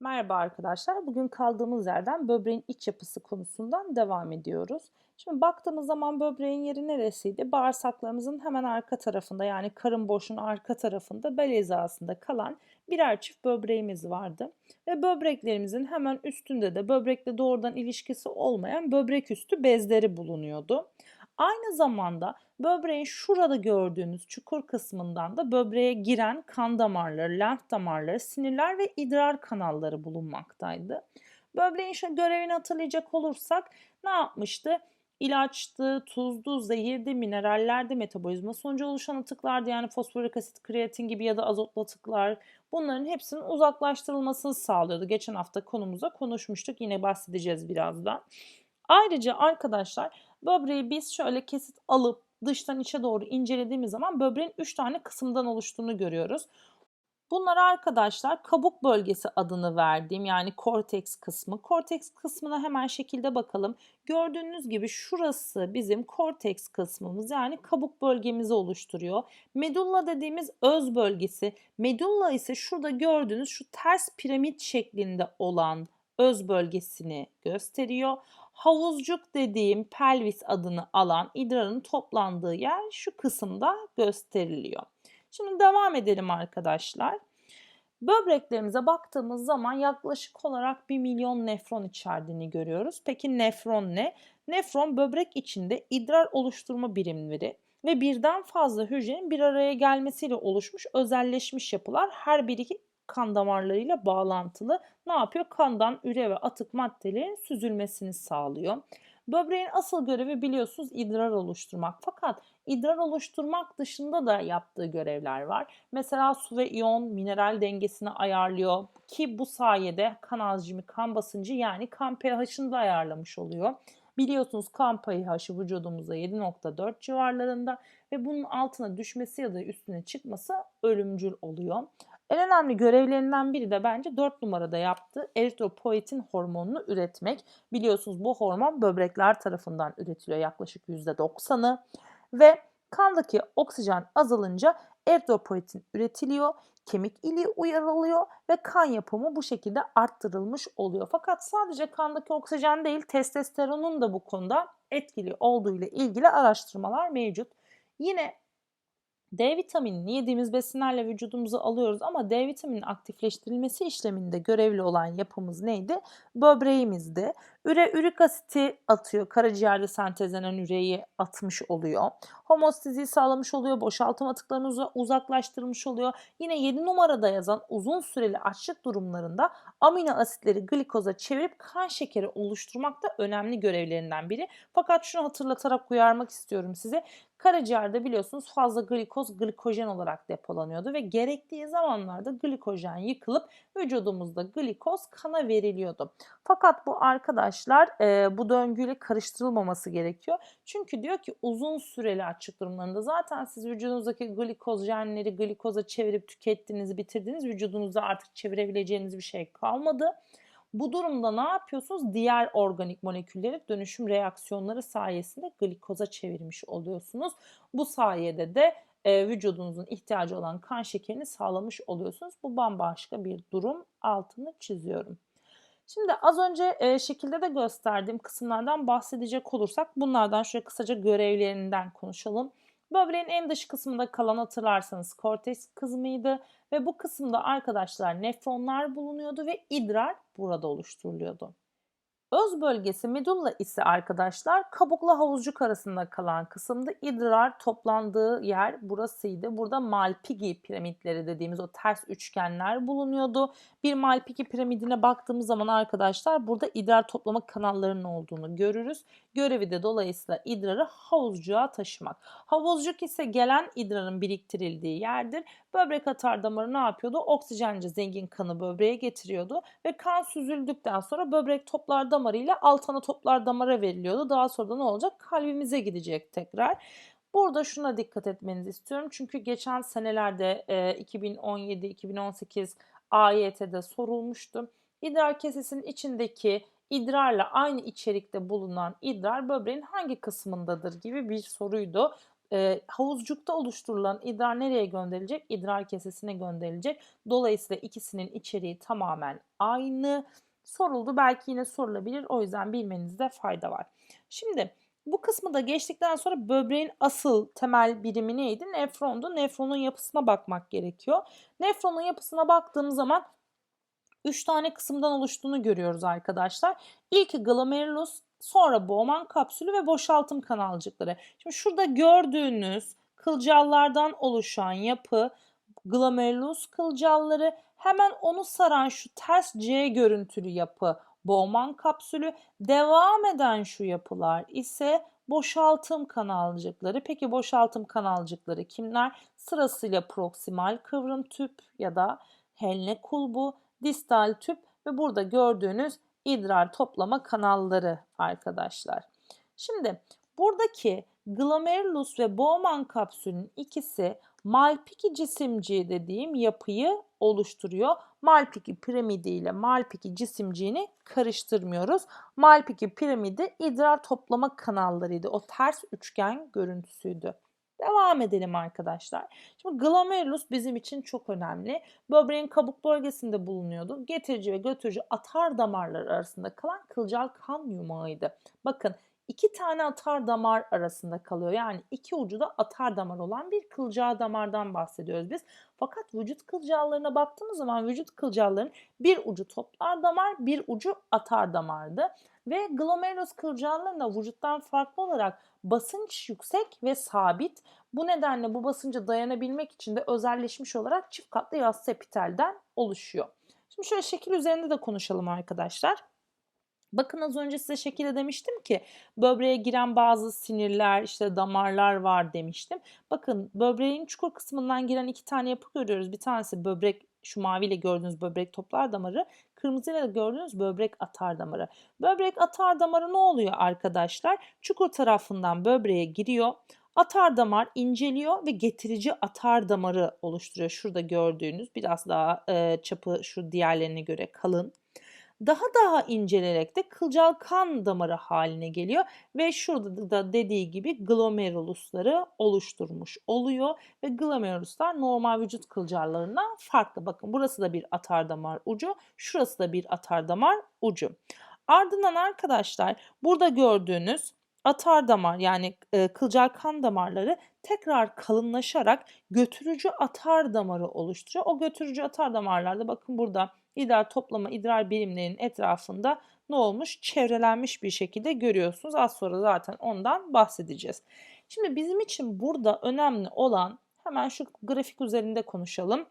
Merhaba arkadaşlar. Bugün kaldığımız yerden böbreğin iç yapısı konusundan devam ediyoruz. Şimdi baktığımız zaman böbreğin yeri neresiydi? Bağırsaklarımızın hemen arka tarafında yani karın boşluğunun arka tarafında bel hizasında kalan birer çift böbreğimiz vardı. Ve böbreklerimizin hemen üstünde de böbrekle doğrudan ilişkisi olmayan böbrek üstü bezleri bulunuyordu. Aynı zamanda böbreğin şurada gördüğünüz çukur kısmından da böbreğe giren kan damarları, lenf damarları, sinirler ve idrar kanalları bulunmaktaydı. Böbreğin görevini hatırlayacak olursak ne yapmıştı? İlaçtı, tuzdu, zehirdi, minerallerdi, metabolizma sonucu oluşan atıklardı yani fosforik asit, kreatin gibi ya da azotlu atıklar. Bunların hepsinin uzaklaştırılmasını sağlıyordu. Geçen hafta konumuza konuşmuştuk. Yine bahsedeceğiz birazdan. Ayrıca arkadaşlar böbreği biz şöyle kesit alıp dıştan içe doğru incelediğimiz zaman böbreğin 3 tane kısımdan oluştuğunu görüyoruz. Bunlara arkadaşlar kabuk bölgesi adını verdiğim yani korteks kısmı. Korteks kısmına hemen şekilde bakalım. Gördüğünüz gibi şurası bizim korteks kısmımız yani kabuk bölgemizi oluşturuyor. Medulla dediğimiz öz bölgesi. Medulla ise şurada gördüğünüz şu ters piramit şeklinde olan öz bölgesini gösteriyor. Havuzcuk dediğim pelvis adını alan idrarın toplandığı yer şu kısımda gösteriliyor. Şimdi devam edelim arkadaşlar. Böbreklerimize baktığımız zaman yaklaşık olarak 1 milyon nefron içerdiğini görüyoruz. Peki nefron ne? Nefron böbrek içinde idrar oluşturma birimleri ve birden fazla hücrenin bir araya gelmesiyle oluşmuş özelleşmiş yapılar. Her biri kan damarlarıyla bağlantılı. Ne yapıyor? Kandan üre ve atık maddelerin süzülmesini sağlıyor. Böbreğin asıl görevi biliyorsunuz idrar oluşturmak. Fakat idrar oluşturmak dışında da yaptığı görevler var. Mesela su ve iyon mineral dengesini ayarlıyor ki bu sayede kan azimi, kan basıncı yani kan pH'ını da ayarlamış oluyor. Biliyorsunuz kan pH'i vücudumuzda 7.4 civarlarında ve bunun altına düşmesi ya da üstüne çıkması ölümcül oluyor. En önemli görevlerinden biri de bence 4 numarada yaptığı eritropoietin hormonunu üretmek. Biliyorsunuz bu hormon böbrekler tarafından üretiliyor yaklaşık %90'ı ve kandaki oksijen azalınca eritropoietin üretiliyor, kemik iliği uyarılıyor ve kan yapımı bu şekilde arttırılmış oluyor. Fakat sadece kandaki oksijen değil testosteronun da bu konuda etkili olduğu ile ilgili araştırmalar mevcut. Yine D vitaminini yediğimiz besinlerle vücudumuza alıyoruz ama D vitaminin aktifleştirilmesi işleminde görevli olan yapımız neydi? Böbreğimizdi. Üre ürik asiti atıyor. Karaciğerde sentezlenen üreyi atmış oluyor. Homostiziyi sağlamış oluyor. Boşaltım atıklarını uzaklaştırmış oluyor. Yine 7 numarada yazan uzun süreli açlık durumlarında amino asitleri glikoza çevirip kan şekeri oluşturmak da önemli görevlerinden biri. Fakat şunu hatırlatarak uyarmak istiyorum size. Karaciğerde biliyorsunuz fazla glikoz glikojen olarak depolanıyordu ve gerektiği zamanlarda glikojen yıkılıp vücudumuzda glikoz kana veriliyordu. Fakat bu arkadaşlar e, bu döngüyle karıştırılmaması gerekiyor. Çünkü diyor ki uzun süreli açlık durumlarında zaten siz vücudunuzdaki glikojenleri glikoza çevirip tükettiğiniz, bitirdiğiniz vücudunuzda artık çevirebileceğiniz bir şey kalmadı. Bu durumda ne yapıyorsunuz? Diğer organik molekülleri dönüşüm reaksiyonları sayesinde glikoza çevirmiş oluyorsunuz. Bu sayede de e, vücudunuzun ihtiyacı olan kan şekerini sağlamış oluyorsunuz. Bu bambaşka bir durum. Altını çiziyorum. Şimdi az önce e, şekilde de gösterdiğim kısımlardan bahsedecek olursak bunlardan şöyle kısaca görevlerinden konuşalım. Böbreğin en dış kısmında kalan hatırlarsanız korteks kısmıydı ve bu kısımda arkadaşlar nefronlar bulunuyordu ve idrar burada oluşturuluyordu. Öz bölgesi medulla ise arkadaşlar kabukla havuzcuk arasında kalan kısımda idrar toplandığı yer burasıydı. Burada Malpighi piramitleri dediğimiz o ters üçgenler bulunuyordu. Bir Malpighi piramidine baktığımız zaman arkadaşlar burada idrar toplama kanallarının olduğunu görürüz. Görevi de dolayısıyla idrarı havuzcuğa taşımak. Havuzcuk ise gelen idrarın biriktirildiği yerdir. Böbrek atar damarı ne yapıyordu? Oksijence zengin kanı böbreğe getiriyordu ve kan süzüldükten sonra böbrek toplar damarıyla alt ana toplar damara veriliyordu. Daha sonra da ne olacak? Kalbimize gidecek tekrar. Burada şuna dikkat etmenizi istiyorum. Çünkü geçen senelerde 2017-2018 AYT'de sorulmuştu. İdrar kesesinin içindeki idrarla aynı içerikte bulunan idrar böbreğin hangi kısmındadır gibi bir soruydu. e, havuzcukta oluşturulan idrar nereye gönderilecek? İdrar kesesine gönderilecek. Dolayısıyla ikisinin içeriği tamamen aynı. Soruldu belki yine sorulabilir. O yüzden bilmenizde fayda var. Şimdi bu kısmı da geçtikten sonra böbreğin asıl temel birimi neydi? Nefrondu. Nefronun yapısına bakmak gerekiyor. Nefronun yapısına baktığım zaman 3 tane kısımdan oluştuğunu görüyoruz arkadaşlar. İlki glomerulus, sonra Bowman kapsülü ve boşaltım kanalcıkları. Şimdi şurada gördüğünüz kılcallardan oluşan yapı glomerulus kılcalları hemen onu saran şu ters C görüntülü yapı Bowman kapsülü devam eden şu yapılar ise boşaltım kanalcıkları. Peki boşaltım kanalcıkları kimler? Sırasıyla proksimal kıvrım tüp ya da Henle kulbu, distal tüp ve burada gördüğünüz idrar toplama kanalları arkadaşlar. Şimdi buradaki glomerulus ve Bowman kapsülün ikisi Malpighi cisimciği dediğim yapıyı oluşturuyor. Malpighi piramidi ile Malpighi cisimciğini karıştırmıyoruz. Malpighi piramidi idrar toplama kanallarıydı. O ters üçgen görüntüsüydü. Devam edelim arkadaşlar. Şimdi glomerulus bizim için çok önemli. Böbreğin kabuk bölgesinde bulunuyordu. Getirici ve götürücü atar damarlar arasında kalan kılcal kan yumağıydı. Bakın iki tane atar damar arasında kalıyor. Yani iki ucu da atar damar olan bir kılcal damardan bahsediyoruz biz. Fakat vücut kılcallarına baktığımız zaman vücut kılcalların bir ucu toplar damar, bir ucu atar damardı. Ve glomerulus kılcallarında vücuttan farklı olarak basınç yüksek ve sabit. Bu nedenle bu basınca dayanabilmek için de özelleşmiş olarak çift katlı yassı epitelden oluşuyor. Şimdi şöyle şekil üzerinde de konuşalım arkadaşlar. Bakın az önce size şekilde demiştim ki böbreğe giren bazı sinirler, işte damarlar var demiştim. Bakın böbreğin çukur kısmından giren iki tane yapı görüyoruz. Bir tanesi böbrek şu maviyle gördüğünüz böbrek toplar damarı, kırmızıyla da gördüğünüz böbrek atar damarı. Böbrek atar damarı ne oluyor arkadaşlar? Çukur tarafından böbreğe giriyor. Atar damar inceliyor ve getirici atar damarı oluşturuyor. Şurada gördüğünüz biraz daha e, çapı şu diğerlerine göre kalın daha daha incelerek de kılcal kan damarı haline geliyor ve şurada da dediği gibi glomerulusları oluşturmuş oluyor ve glomeruluslar normal vücut kılcallarından farklı. Bakın burası da bir atar damar ucu, şurası da bir atar damar ucu. Ardından arkadaşlar burada gördüğünüz atar damar yani e, kılcal kan damarları tekrar kalınlaşarak götürücü atar damarı oluşturuyor. O götürücü atar damarlarda bakın burada idrar toplama idrar birimlerinin etrafında ne olmuş? Çevrelenmiş bir şekilde görüyorsunuz. Az sonra zaten ondan bahsedeceğiz. Şimdi bizim için burada önemli olan hemen şu grafik üzerinde konuşalım.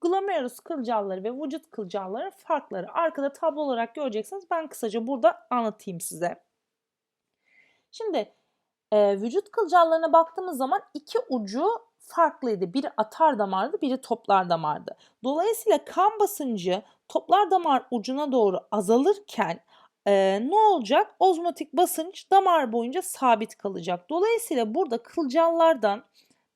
Glomerulus kılcalları ve vücut kılcalları farkları arkada tablo olarak göreceksiniz. Ben kısaca burada anlatayım size. Şimdi e, vücut kılcallarına baktığımız zaman iki ucu farklıydı. Biri atar damardı, biri toplar damardı. Dolayısıyla kan basıncı toplar damar ucuna doğru azalırken e, ne olacak? Ozmotik basınç damar boyunca sabit kalacak. Dolayısıyla burada kılcallardan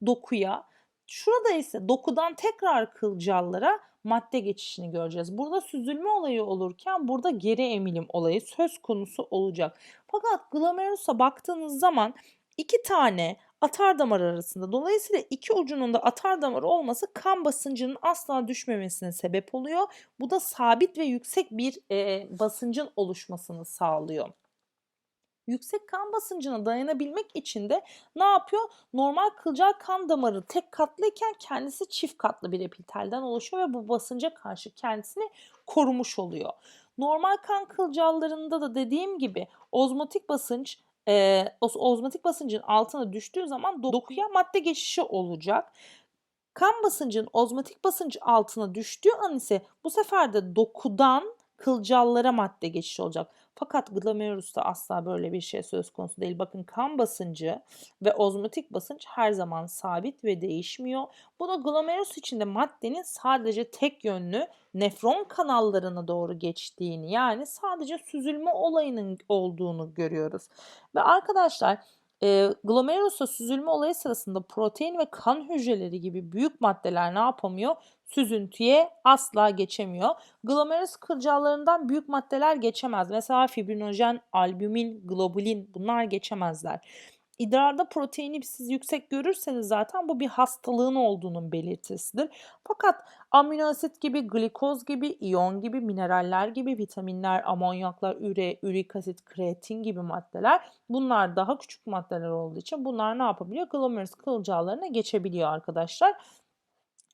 dokuya, şurada ise dokudan tekrar kılcallara madde geçişini göreceğiz. Burada süzülme olayı olurken burada geri emilim olayı söz konusu olacak. Fakat glomerulus'a baktığınız zaman iki tane atar damar arasında. Dolayısıyla iki ucunun da atar damar olması kan basıncının asla düşmemesine sebep oluyor. Bu da sabit ve yüksek bir e, basıncın oluşmasını sağlıyor. Yüksek kan basıncına dayanabilmek için de ne yapıyor? Normal kılcal kan damarı tek katlıyken kendisi çift katlı bir epitelden oluşuyor ve bu basınca karşı kendisini korumuş oluyor. Normal kan kılcallarında da dediğim gibi ozmotik basınç e, ozmotik basıncın altına düştüğü zaman dokuya madde geçişi olacak. Kan basıncın ozmotik basınç altına düştüğü an ise bu sefer de dokudan kılcallara madde geçişi olacak. Fakat glomerulusta asla böyle bir şey söz konusu değil. Bakın kan basıncı ve ozmotik basınç her zaman sabit ve değişmiyor. Bu da glomerulus içinde maddenin sadece tek yönlü nefron kanallarına doğru geçtiğini yani sadece süzülme olayının olduğunu görüyoruz. Ve arkadaşlar e, glomerulusa süzülme olayı sırasında protein ve kan hücreleri gibi büyük maddeler ne yapamıyor? Süzüntüye asla geçemiyor. Glomerulus kılcallarından büyük maddeler geçemez. Mesela fibrinojen, albumin, globulin bunlar geçemezler. İdrarda proteini siz yüksek görürseniz zaten bu bir hastalığın olduğunun belirtisidir. Fakat amino asit gibi, glikoz gibi, iyon gibi, mineraller gibi, vitaminler, amonyaklar, üre, ürik asit, kreatin gibi maddeler bunlar daha küçük maddeler olduğu için bunlar ne yapabiliyor? Glomerulus kılcallarına geçebiliyor arkadaşlar.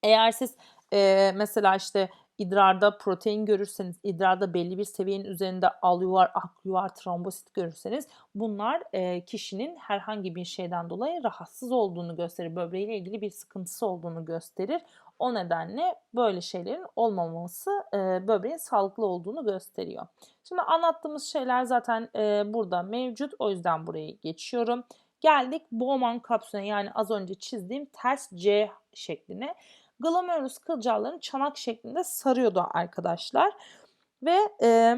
Eğer siz e, mesela işte idrarda protein görürseniz, idrarda belli bir seviyenin üzerinde alüvar, akyuvar, trombosit görürseniz bunlar e, kişinin herhangi bir şeyden dolayı rahatsız olduğunu gösterir. Böbreğiyle ilgili bir sıkıntısı olduğunu gösterir. O nedenle böyle şeylerin olmaması e, böbreğin sağlıklı olduğunu gösteriyor. Şimdi anlattığımız şeyler zaten e, burada mevcut. O yüzden burayı geçiyorum. Geldik Bowman kapsülüne yani az önce çizdiğim ters C şekline glomerulus kılcallarını çanak şeklinde sarıyordu arkadaşlar. Ve e,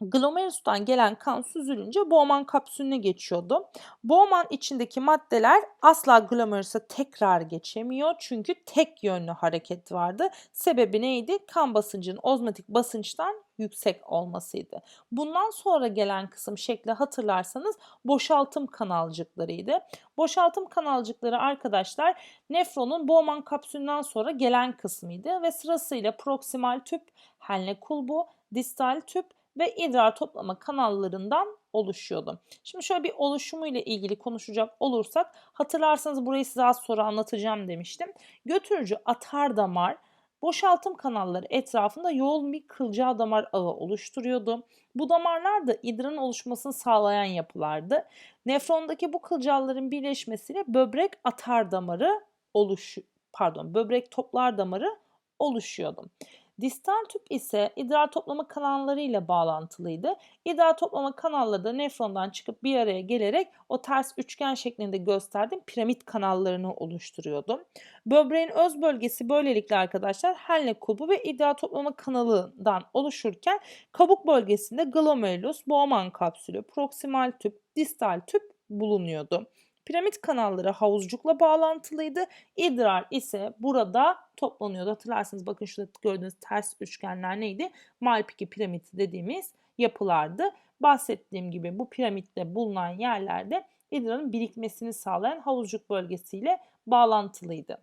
glomerus'tan gelen kan süzülünce Bowman kapsülüne geçiyordu. Bowman içindeki maddeler asla glomerus'a tekrar geçemiyor çünkü tek yönlü hareket vardı. Sebebi neydi? Kan basıncının ozmotik basınçtan yüksek olmasıydı. Bundan sonra gelen kısım şekli hatırlarsanız boşaltım kanalcıklarıydı. Boşaltım kanalcıkları arkadaşlar nefronun Bowman kapsülünden sonra gelen kısmıydı ve sırasıyla proksimal tüp, Henle kulbu, distal tüp ve idrar toplama kanallarından oluşuyordu. Şimdi şöyle bir oluşumu ile ilgili konuşacak olursak hatırlarsanız burayı size az sonra anlatacağım demiştim. Götürücü atar damar boşaltım kanalları etrafında yoğun bir kılcal damar ağı oluşturuyordu. Bu damarlar da idrarın oluşmasını sağlayan yapılardı. Nefrondaki bu kılcalların birleşmesiyle böbrek atar damarı oluş pardon böbrek toplar damarı oluşuyordu. Distal tüp ise idrar toplama kanalları ile bağlantılıydı. İdrar toplama kanalları da nefrondan çıkıp bir araya gelerek o ters üçgen şeklinde gösterdiğim piramit kanallarını oluşturuyordu. Böbreğin öz bölgesi böylelikle arkadaşlar Henle kulbu ve idrar toplama kanalından oluşurken kabuk bölgesinde glomerulus, Bowman kapsülü, proksimal tüp, distal tüp bulunuyordu. Piramit kanalları havuzcukla bağlantılıydı. İdrar ise burada toplanıyordu. Hatırlarsınız bakın şurada gördüğünüz ters üçgenler neydi? Malpighi piramidi dediğimiz yapılardı. Bahsettiğim gibi bu piramitte bulunan yerlerde idrarın birikmesini sağlayan havuzcuk bölgesiyle bağlantılıydı.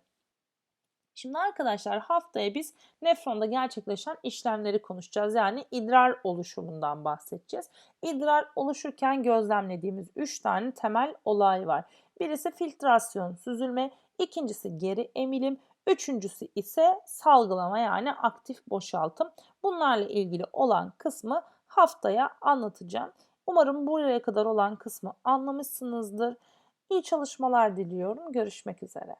Şimdi arkadaşlar haftaya biz nefronda gerçekleşen işlemleri konuşacağız. Yani idrar oluşumundan bahsedeceğiz. İdrar oluşurken gözlemlediğimiz 3 tane temel olay var. Birisi filtrasyon, süzülme, ikincisi geri emilim, üçüncüsü ise salgılama yani aktif boşaltım. Bunlarla ilgili olan kısmı haftaya anlatacağım. Umarım buraya kadar olan kısmı anlamışsınızdır. İyi çalışmalar diliyorum. Görüşmek üzere.